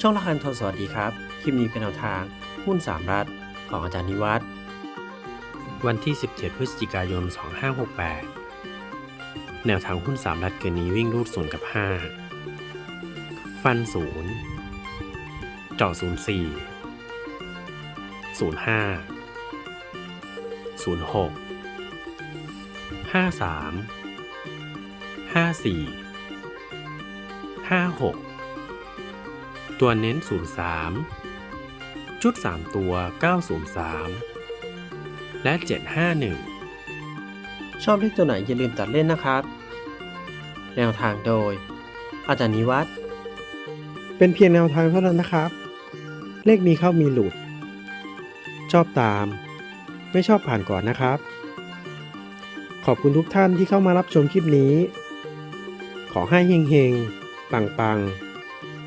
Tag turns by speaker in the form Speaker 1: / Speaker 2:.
Speaker 1: ช่องละครนทนสวัสดีครับ คลิปนี้เป็นแนวทางหุ้นสามรัฐของอาจารย์นิวัฒน์วันที่ 17 พฤศจิกายน 2568 แนวทางหุ้นสามรัฐเกินนี้วิ่งรูด0กับ 5 ฟัน 0 เจาะ 04 05 06 53 54 56 ตัวเน้นศูนย์สามชุดสามตัวเก้าศูนย์สามและเจ็ดห้าหนึ่งชอบเลขตัวไหนอย่าลืมตัดเล่นนะครับ แนวทางโดย อาจารย์นิวัฒน์
Speaker 2: เป็นเพียงแนวทางเท่านั้นนะครับ เลขมีเข้ามีหลุด ชอบตาม ไม่ชอบผ่านก่อนนะครับ ขอบคุณทุกท่านที่เข้ามารับชมคลิปนี้ ขอให้เฮงๆ ปังๆ